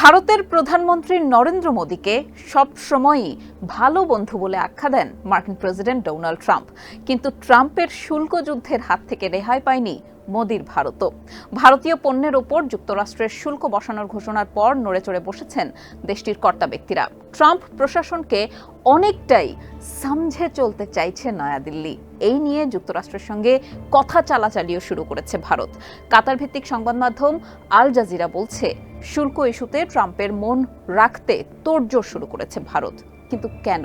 ভারতের প্রধানমন্ত্রী নরেন্দ্র মোদীকে সবসময়ই ভালো বন্ধু বলে আখ্যা দেন মার্কিন প্রেসিডেন্ট ডোনাল্ড ট্রাম্প। কিন্তু ট্রাম্পের শুল্ক যুদ্ধের হাত থেকে রেহাই পায়নি মোদির ভারতও। ভারতীয় পণ্যের ওপর যুক্তরাষ্ট্রের শুল্ক বসানোর ঘোষণার পর নড়েচড়ে বসেছেন দেশটির কর্তা ব্যক্তিরা। ট্রাম্প প্রশাসনকে অনেকটাই সামঝে চলতে চাইছে নয়াদিল্লি। এই নিয়ে যুক্তরাষ্ট্রের সঙ্গে কথা চালাচালিও শুরু করেছে ভারত। কাতার ভিত্তিক সংবাদ মাধ্যম আল জাজিরা বলছে, শুল্ক ইস্যুতে ট্রাম্পের মন রাখতে তোড়জোড় শুরু করেছে ভারত। কিন্তু কেন?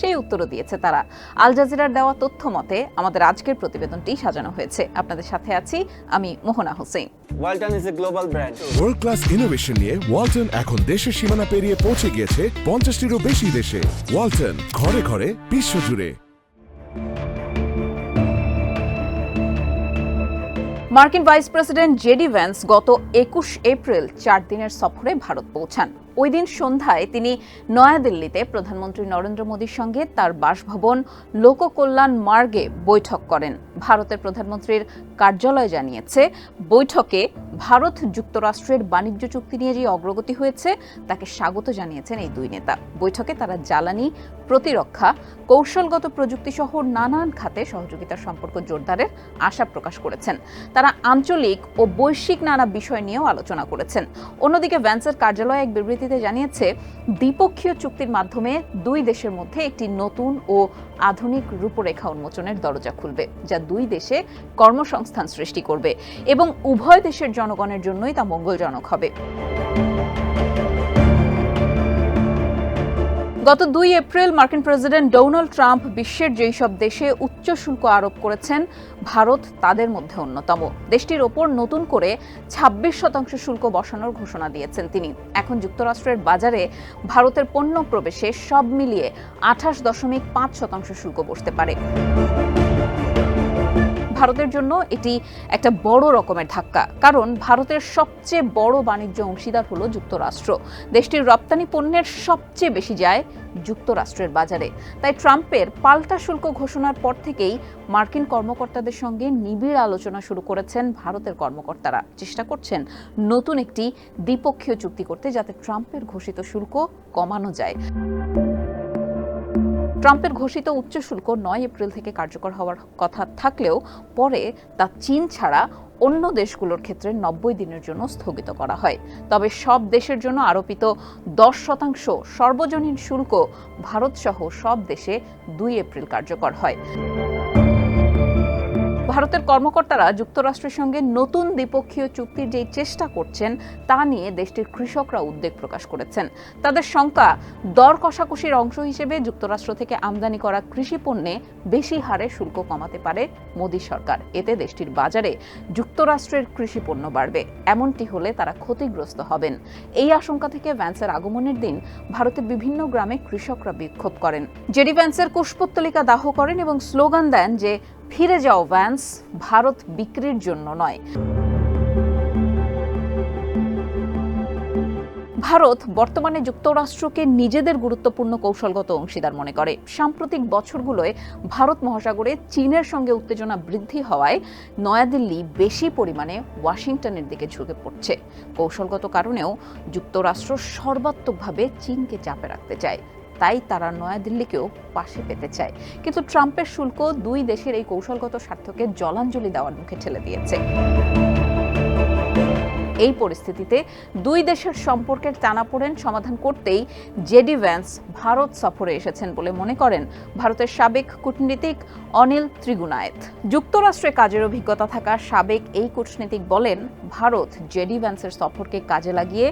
সেই উত্তরও দিয়েছে তারা। আল জাজিরার দেওয়া তথ্য মতে আমাদের আজকের প্রতিবেদনটি সাজানো হয়েছে। আপনাদের সাথে আছি আমি Mohona Hossain. Walton is a global brand. World class innovation নিয়ে ওয়ালটন এখন দেশের সীমানা পেরিয়ে পৌঁছে গিয়েছে পঞ্চাশটিরও বেশি দেশে। ওয়ালটন ঘরে ঘরে বিশ্বজুড়ে। মার্কিন ভাইস প্রেসিডেন্ট জেডি ভ্যান্স গত একুশ এপ্রিল চার দিনের সফরে ভারত পৌঁছান। ওই দিন সন্ধ্যায় তিনি নয়াদিল্লিতে প্রধানমন্ত্রী নরেন্দ্র মোদীর সঙ্গে তার বাসভবন লোককল্যাণ মার্গে বৈঠক করেন। ভারতের প্রধানমন্ত্রীর কার্যালয় জানিয়েছে, বৈঠকে ভারত যুক্তরাষ্ট্রের বাণিজ্য চুক্তি নিয়ে যে অগ্রগতি হয়েছে, তাকে স্বাগত জানিয়েছেন এই দুই নেতা। বৈঠকে তারা জ্বালানি, প্রতিরক্ষা, কৌশলগত প্রযুক্তি সহ নানান খাতে সহযোগিতার সম্পর্ক জোরদারের আশা প্রকাশ করেছেন। তারা আঞ্চলিক ও বৈশ্বিক নানা বিষয় নিয়েও আলোচনা করেছেন। অন্যদিকে ভ্যান্সের কার্যালয় এক বিবৃতিতে জানিয়েছে, দ্বিপক্ষীয় চুক্তির মাধ্যমে দুই দেশের মধ্যে একটি নতুন ও আধুনিক রূপরেখা উন্মোচনের দরজা খুলবে, যা দুই দেশে কর্মসংস্থান সৃষ্টি করবে এবং উভয় দেশের জনগণের জন্যই তা মঙ্গলজনক হবে। গত দুই এপ্রিল মার্কিন প্রেসিডেন্ট ডোনাল্ড ট্রাম্প বিশ্বের যেই সব দেশে উচ্চ শুল্ক আরোপ করেছেন, ভারত তাদের মধ্যে অন্যতম। দেশটির ওপর নতুন করে ২৬ শতাংশ শুল্ক বসানোর ঘোষণা দিয়েছেন তিনি। এখন যুক্তরাষ্ট্রের বাজারে ভারতের পণ্য প্রবেশে সব মিলিয়ে আঠাশ দশমিক পাঁচ শতাংশ শুল্ক বসতে পারে। ভারতের জন্য এটি একটা বড় রকমের ধাক্কা। কারণ ভারতের সবচেয়ে বড় বাণিজ্য অংশীদার হলো যুক্তরাষ্ট্র। দেশটির রপ্তানি পণ্যের সবচেয়ে বেশি যায় যুক্তরাষ্ট্রের বাজারে। তাই ট্রাম্পের পাল্টা শুল্ক ঘোষণার পর থেকেই মার্কিন কর্মকর্তাদের সঙ্গে নিবিড় আলোচনা শুরু করেছেন ভারতের কর্মকর্তারা। চেষ্টা করছেন নতুন একটি দ্বিপক্ষীয় চুক্তি করতে যাতে ট্রাম্পের ঘোষিত শুল্ক কমানো যায়। ট্রাম্পের ঘোষিত উচ্চ শুল্ক নয় এপ্রিল থেকে কার্যকর হওয়ার কথা থাকলেও পরে তা চীন ছাড়া অন্য দেশগুলোর ক্ষেত্রে নব্বই দিনের জন্য স্থগিত করা হয়। তবে সব দেশের জন্য আরোপিত দশ শতাংশ সর্বজনীন শুল্ক ভারতসহ সব দেশে দুই এপ্রিল কার্যকর হয়। ভারতের কর্মকর্তারা যুক্তরাষ্ট্রের সঙ্গে নতুন দ্বিপক্ষীয় চুক্তির যে চেষ্টা করছেন, তা নিয়ে দেশটির কৃষকরা উদ্বেগ প্রকাশ করেছেন। তাদের শঙ্কা, দর কষাকষির অংশ হিসেবে যুক্তরাষ্ট্র থেকে আমদানি করা কৃষি পণ্যে বেশি হারে শুল্ক কমাতে পারে মোদী সরকার। এতে দেশটির বাজারে যুক্তরাষ্ট্রের কৃষি পণ্য বাড়বে। এমনটি হলে তারা ক্ষতিগ্রস্ত হবেন। এই আশঙ্কা থেকে ভ্যান্সের আগমনের দিন ভারতের বিভিন্ন গ্রামে কৃষকরা বিক্ষোভ করেন। জেডি ভ্যান্সের কুশপুত্তলিকা দাহ করেন এবং স্লোগান দেন যে ফিরে যাও ভ্যান্স, ভারত বিক্রির জন্য নয়। ভারত বর্তমানে যুক্তরাষ্ট্রকে নিজেদের গুরুত্বপূর্ণ কৌশলগত অংশীদার মনে করে। সাম্প্রতিক বছরগুলোয় ভারত মহাসাগরে চীনের সঙ্গে উত্তেজনা বৃদ্ধি হওয়ায় নয়াদিল্লি বেশি পরিমাণে ওয়াশিংটনের দিকে ঝুঁকে পড়ছে। কৌশলগত কারণেও যুক্তরাষ্ট্র সর্বাত্মকভাবে চীনকে চাপে রাখতে চায়। তাই তারা নয়াদিল্লিকেও পাশে পেতে চায়। কিন্তু ট্রাম্পের শুল্ক দুই দেশের এই কৌশলগত স্বার্থকে জলাঞ্জলি দেওয়ার মুখে ঠেলে দিয়েছে। এই পরিস্থিতিতে দুই দেশের সম্পর্কের টানাপোড়েন সমাধান করতেই জেডি ভ্যান্স ভারত সফরে এসেছেন বলে মনে করেন ভারতের সাবেক কূটনীতিক অনিল ত্রিগুনায়েত যুক্তরাষ্ট্রে কাজের অভিজ্ঞতা থাকা সাবেক এই কূটনীতিক বলেন, ভারত জেডি ভ্যান্সের সফরকে কাজে লাগিয়ে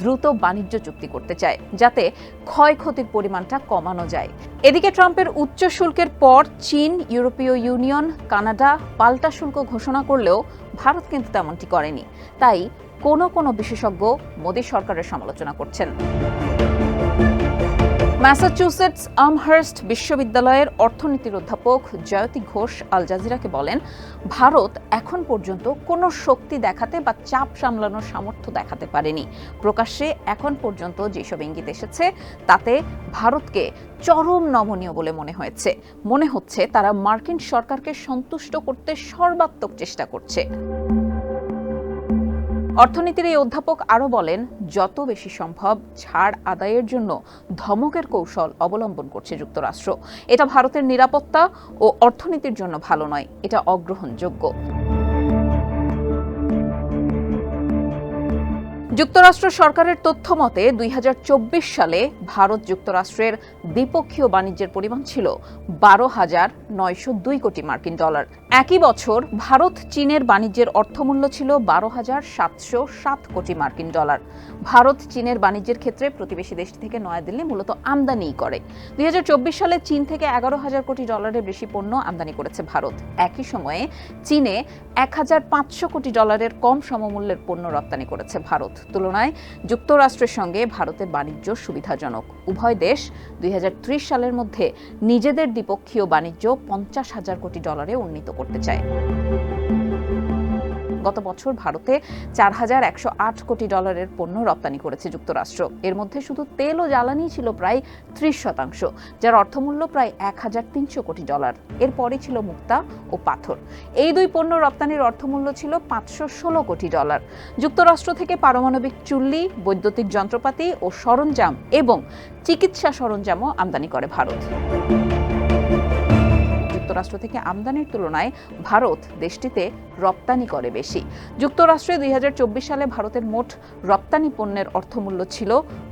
দ্রুত বাণিজ্য চুক্তি করতে চায়, যাতে ক্ষয়ক্ষতির পরিমাণটা কমানো যায়। এদিকে ট্রাম্পের উচ্চ শুল্কের পর চীন, ইউরোপীয় ইউনিয়ন, কানাডা পাল্টা শুল্ক ঘোষণা করলেও ভারত কিন্তু তেমনটি করেনি। তাই কোনো কোনো বিশেষজ্ঞ মোদী সরকারের সমালোচনা করছেন। ম্যাসাচুসেটস আমহার্স্ট বিশ্ববিদ্যালয়ের অর্থনীতির অধ্যাপক জয়তী ঘোষ আল জাজিরাকে বলেন, ভারত এখন পর্যন্ত কোনো শক্তি দেখাতে বা চাপ সামলানোর সামর্থ্য দেখাতে পারেনি। প্রকাশ্যে এখন পর্যন্ত যেসব ইঙ্গিত এসেছে, তাতে ভারতকে চরম নমনীয় বলে মনে হয়েছে। মনে হচ্ছে তারা মার্কিন সরকারকে সন্তুষ্ট করতে সর্বাত্মক চেষ্টা করছে। অর্থনীতির এই অধ্যাপক আরও বলেন, যত বেশি সম্ভব ছাড় আদায়ের জন্য ধমকের কৌশল অবলম্বন করছে যুক্তরাষ্ট্র। এটা ভারতের নিরাপত্তা ও অর্থনীতির জন্য ভালো নয়, এটা অগ্রহণযোগ্য। যুক্তরাষ্ট্র সরকারের তথ্য মতে, দুই সালে ভারত যুক্তরাষ্ট্রের দ্বিপক্ষীয় বাণিজ্যের পরিমাণ ছিল বারো হাজার নয়শো দুই কোটি মার্কিন ডলার। একই বছর ভারত চীনের বাণিজ্যের অর্থমূল্য ছিল বারো হাজার সাতশো সাত কোটি মার্কিন ডলার। ভারত চীনের বাণিজ্যের ক্ষেত্রে প্রতিবেশী দেশটি থেকে নয়াদিল্লি মূলত আমদানিই করে। দুই হাজার চব্বিশ সালে চীন থেকে এগারো হাজার কোটি ডলারের বেশি পণ্য আমদানি করেছে ভারত। একই সময়ে চীনে এক হাজার পাঁচশো কোটি ডলারের কম সমমূল্যের পণ্য রপ্তানি করেছে ভারত। তুলনায় যুক্তরাষ্ট্রের সঙ্গে ভারতের বাণিজ্য সুবিধাজনক। উভয় দেশ দুই হাজার ত্রিশ সালের মধ্যে নিজেদের দ্বিপক্ষীয় বাণিজ্য পঞ্চাশ হাজার কোটি ডলারে উন্নীত করতে চায়। গত বছর ভারতে চার হাজার একশো আট কোটি ডলারের পণ্য রপ্তানি করেছে যুক্তরাষ্ট্র। এর মধ্যে শুধু তেল ও জ্বালানি ছিল প্রায় ত্রিশ শতাংশ, যার অর্থমূল্য প্রায় এক হাজার তিনশো কোটি ডলার। এরপরে ছিল মুক্তা ও পাথর। এই দুই পণ্য রপ্তানির অর্থমূল্য ছিল পাঁচশো ষোলো কোটি ডলার। যুক্তরাষ্ট্র থেকে পারমাণবিক চুল্লি, বৈদ্যুতিক যন্ত্রপাতি ও সরঞ্জাম এবং চিকিৎসা সরঞ্জামও আমদানি করে ভারত। যুক্তরাষ্ট্র থেকে আমদানির তুলনায় ভারত দেশটিতে রপ্তানি করে বেশি। যুক্তরাষ্ট্রে দুই সালে ভারতের মোট রপ্তানি পণ্যের অর্থমূল্য ছিল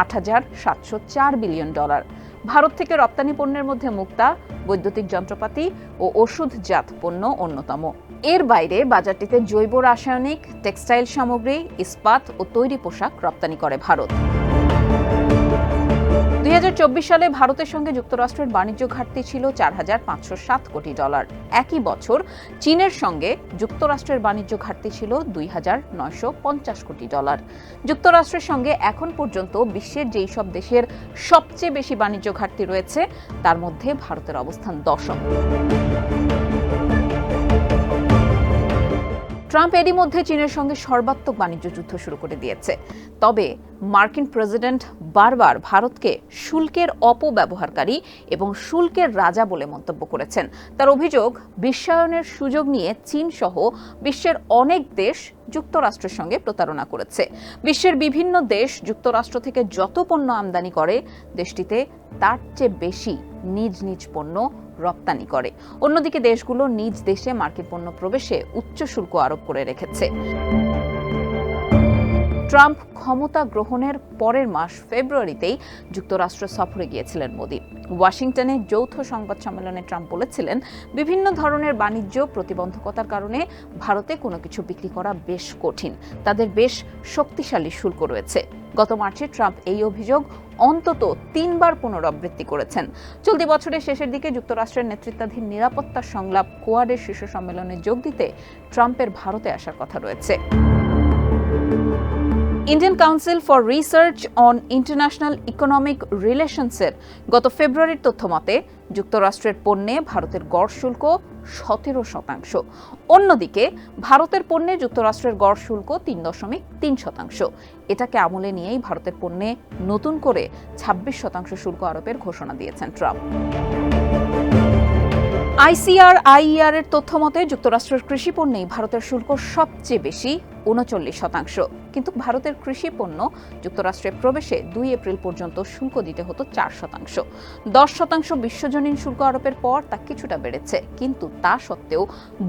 আট হাজার সাতশো চার বিলিয়ন ডলার। ভারত থেকে রপ্তানি পণ্যের মধ্যে মুক্তা, বৈদ্যুতিক যন্ত্রপাতি ও ওষুধজাত পণ্য অন্যতম। এর বাইরে বাজারটিতে জৈব রাসায়নিক, টেক্সটাইল সামগ্রী, ইস্পাত ও তৈরি পোশাক রপ্তানি করে ভারত। দু হাজার চব্বিশ সালে ভারতের সঙ্গে যুক্তরাষ্ট্রের বাণিজ্য ঘাটতি ছিল চার হাজার পাঁচশো সাত কোটি ডলার। একই বছর চীনের সঙ্গে যুক্তরাষ্ট্রের বাণিজ্য ঘাটতি ছিল দুই হাজার নয়শো পঞ্চাশ কোটি ডলার। যুক্তরাষ্ট্রের সঙ্গে এখন পর্যন্ত বিশ্বের যেই সব দেশের সবচেয়ে বেশি বাণিজ্য ঘাটতি রয়েছে, তার মধ্যে ভারতের অবস্থান দশম। ট্রাম্প এরই মধ্যে চীনের সঙ্গে সর্বাত্মক বাণিজ্য যুদ্ধ শুরু করে দিয়েছে। তবে মার্কিন প্রেসিডেন্ট বারবার ভারতকে শুল্কের অপব্যবহারকারী এবং শুল্কের রাজা বলে মন্তব্য করেছেন। তার অভিযোগ, বিশ্বায়নের সুযোগ নিয়ে চীন সহ বিশ্বের অনেক দেশ যুক্তরাষ্ট্রের সঙ্গে প্রতারণা করেছে। বিশ্বের বিভিন্ন দেশ যুক্তরাষ্ট্র থেকে যত পণ্য আমদানি করে, দেশটিতে তার চেয়ে বেশি নিজ নিজ পণ্য রপ্তানি করে। অন্যদিকে দেশগুলো নিজ দেশে মার্কেট পণ্য প্রবেশে উচ্চ শুল্ক আরোপ করে রেখেছে। ট্রাম্প ক্ষমতা গ্রহণের পরের মাস ফেব্রুয়ারিতেই যুক্তরাষ্ট্র সফরে গিয়েছিলেন মোদী। ওয়াশিংটনে যৌথ সংবাদ সম্মেলনে ট্রাম্প বলেছিলেন, বিভিন্ন ধরনের বাণিজ্য প্রতিবন্ধকতার কারণে ভারতে কোনো কিছু বিক্রি করা বেশ কঠিন। তাদের বেশ শক্তিশালী শুল্ক রয়েছে। গত মার্চে ট্রাম্প এই অভিযোগ অন্তত তিনবার পুনরাবৃত্তি করেছেন। চলতি বছরের শেষের দিকে যুক্তরাষ্ট্রের নেতৃত্বাধীন নিরাপত্তা সংলাপ কোয়াডের শীর্ষ সম্মেলনে যোগ দিতে ট্রাম্পের ভারতে আসার কথা রয়েছে। Indian council for research on international economic রিলেশনসের গত ফেব্রুয়ারির তথ্য মতে, যুক্তরাষ্ট্রের পণ্যে ভারতের গড় শুল্ক সতেরো শতাংশ। অন্যদিকে, ভারতের পণ্যে যুক্তরাষ্ট্রের গড় শুল্ক তিন দশমিক তিন শতাংশ। এটাকে আমলে নিয়েই ভারতের পণ্যে নতুন করে ছাব্বিশ শতাংশ শুল্ক আরোপের ঘোষণা দিয়েছেন ট্রাম্প। আইসিআর, আইইআর এর তথ্য মতে যুক্তরাষ্ট্রের কৃষি পণ্যেই ভারতের শুল্ক সবচেয়ে বেশি, উনচল্লিশ শতাংশ। কিন্তু ভারতের কৃষি পণ্য যুক্তরাষ্ট্রে প্রবেশে দুই এপ্রিল পর্যন্ত শুল্ক দিতে হতো চার শতাংশ। দশ শতাংশ বিশ্বজনীন শুল্ক আরোপের পর তা কিছুটা বেড়েছে, কিন্তু তা সত্ত্বেও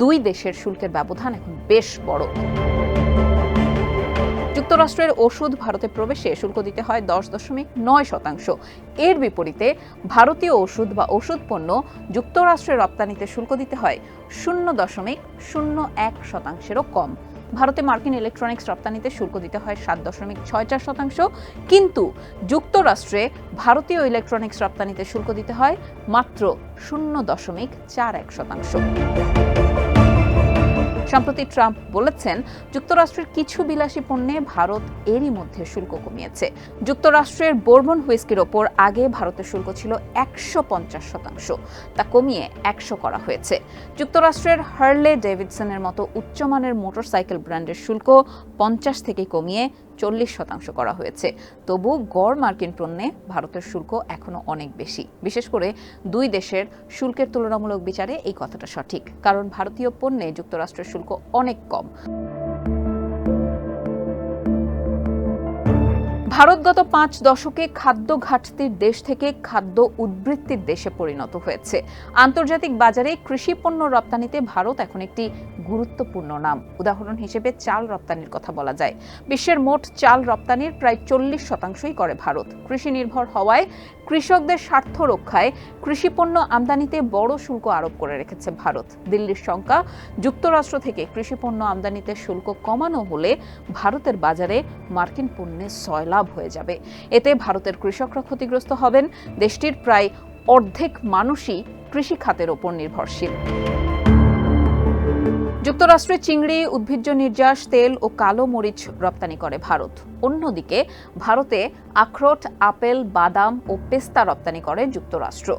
দুই দেশের শুল্কের ব্যবধান এখন বেশ বড়। যুক্তরাষ্ট্রের ওষুধ ভারতে প্রবেশে শুল্ক দিতে হয় দশ দশমিক নয় শতাংশ। এর বিপরীতে ভারতীয় ওষুধ বা ওষুধ পণ্য যুক্তরাষ্ট্রের রপ্তানিতে শুল্ক দিতে হয় শূন্য দশমিক শূন্য এক শতাংশেরও কম। ভারতে মার্কিন ইলেকট্রনিক্স রপ্তানিতে শুল্ক দিতে হয় সাত দশমিক ছয় চার শতাংশ। কিন্তু যুক্তরাষ্ট্রে ভারতীয় ইলেকট্রনিক্স রপ্তানিতে শুল্ক দিতে হয় মাত্র শূন্য দশমিক চার এক শতাংশ। সম্প্রতি ট্রাম্প বলেছেন, যুক্তরাষ্ট্রের কিছু বিলাসী পণ্যে ভারত এরই মধ্যে শুল্ক কমিয়েছে। যুক্তরাষ্ট্রের বোরবন হুইস্কির ওপর আগে ভারতের শুল্ক ছিল একশো পঞ্চাশ শতাংশ, তা কমিয়ে একশো করা হয়েছে। যুক্তরাষ্ট্রের হার্লে ডেভিডসনের মতো উচ্চমানের মোটরসাইকেল ব্র্যান্ডের শুল্ক পঞ্চাশ থেকে কমিয়ে চল্লিশ শতাংশ করা হয়েছে। তবু গড় মার্কিন পণ্যে ভারতের শুল্ক এখনও অনেক বেশি। বিশেষ করে দুই দেশের শুল্কের তুলনামূলক বিচারে এই কথাটা সঠিক। কারণ ভারতীয় পণ্যে যুক্তরাষ্ট্রের শুল্ক অনেক কম। ভারত গত পাঁচ দশকে খাদ্য ঘাটতির দেশ থেকে খাদ্য উদ্বৃত্তির দেশে পরিণত হয়েছে। আন্তর্জাতিক বাজারে কৃষি পণ্য রপ্তানিতে ভারত এখন একটি গুরুত্বপূর্ণ নাম। উদাহরণ হিসেবে চাল রপ্তানির কথা বলা যায়। বিশ্বের মোট চাল রপ্তানির প্রায় চল্লিশ শতাংশই করে ভারত। কৃষি নির্ভর হওয়ায় কৃষকদের স্বার্থ রক্ষায় কৃষি পণ্য আমদানিতে বড় শুল্ক আরোপ করে রেখেছে ভারত। দিল্লির শঙ্কা, যুক্তরাষ্ট্র থেকে কৃষি পণ্য আমদানিতে শুল্ক কমানো হলে ভারতের বাজারে মার্কিন পণ্যে সয়লাভ হয়ে যাবে। এতে ভারতের কৃষকরা ক্ষতিগ্রস্ত হবেন। দেশটির প্রায় অর্ধেক মানুষই কৃষি খাতের ওপর নির্ভরশীল। যুক্তরাষ্ট্রে চিংড়ি, উদ্ভিজ্জ নির্যাস, তেল ও কালো মরিচ রপ্তানি করে ভারত। অন্যদিকে, ভারতে আখরোট, আপেল, বাদাম ও পেস্তা রপ্তানি করে যুক্তরাষ্ট্র।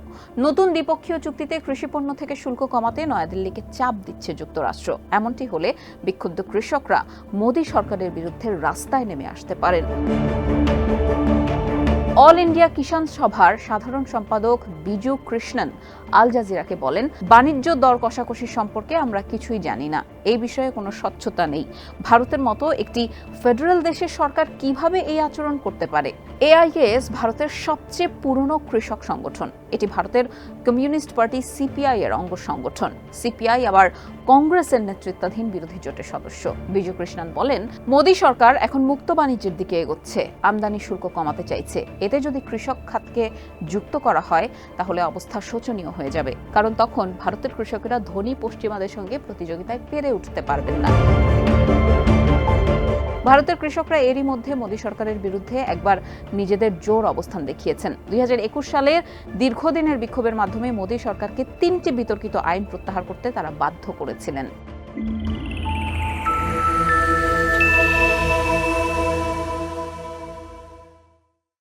নতুন দ্বিপক্ষীয় চুক্তিতে কৃষিপণ্য থেকে শুল্ক কমাতে নয়াদিল্লিকে চাপ দিচ্ছে যুক্তরাষ্ট্র। এমনটি হলে বিক্ষুব্ধ কৃষকরা মোদী সরকারের বিরুদ্ধে রাস্তায় নেমে আসতে পারেন। অল ইন্ডিয়া কিষাণ সভার সাধারণ সম্পাদক বিজু কৃষ্ণন আল জাজিরাকে বলেন, বাণিজ্য দর কষাকষি সম্পর্কে আমরা কিছুই জানি না। এই বিষয়ে কোনো স্বচ্ছতা নেই। ভারতের মতো একটি ফেডারেল দেশের সরকার কীভাবে এই আচরণ করতে পারে? এআইএস ভারতের সবচেয়ে পুরনো কৃষক সংগঠন। এটি ভারতের কমিউনিস্ট পার্টি সিপিআই এর অঙ্গ সংগঠন। সিপিআই আবার কংগ্রেসের নেতৃত্বাধীন বিরোধী জোটের সদস্য। বিজু কৃষ্ণন বলেন, মোদী সরকার এখন মুক্ত বাণিজ্যের দিকে এগোচ্ছে। আমদানি শুল্ক কমাতে চাইছে। এতে যদি কৃষক খাতকে যুক্ত করা হয়, তাহলে অবস্থা শোচনীয় হয়ে যাবে। কারণ তখন ভারতের কৃষকেরা ধনী পশ্চিমাদের সঙ্গে প্রতিযোগিতায় পেরে উঠতে পারবেন না। ভারতের কৃষকরা এরই মধ্যে মোদী সরকারের বিরুদ্ধে একবার নিজেদের জোর অবস্থান দেখিয়েছেন। দুই হাজার একুশ সালের দীর্ঘদিনের বিক্ষোভের মাধ্যমে মোদী সরকারকে তিনটি বিতর্কিত আইন প্রত্যাহার করতে তারা বাধ্য করেছিলেন।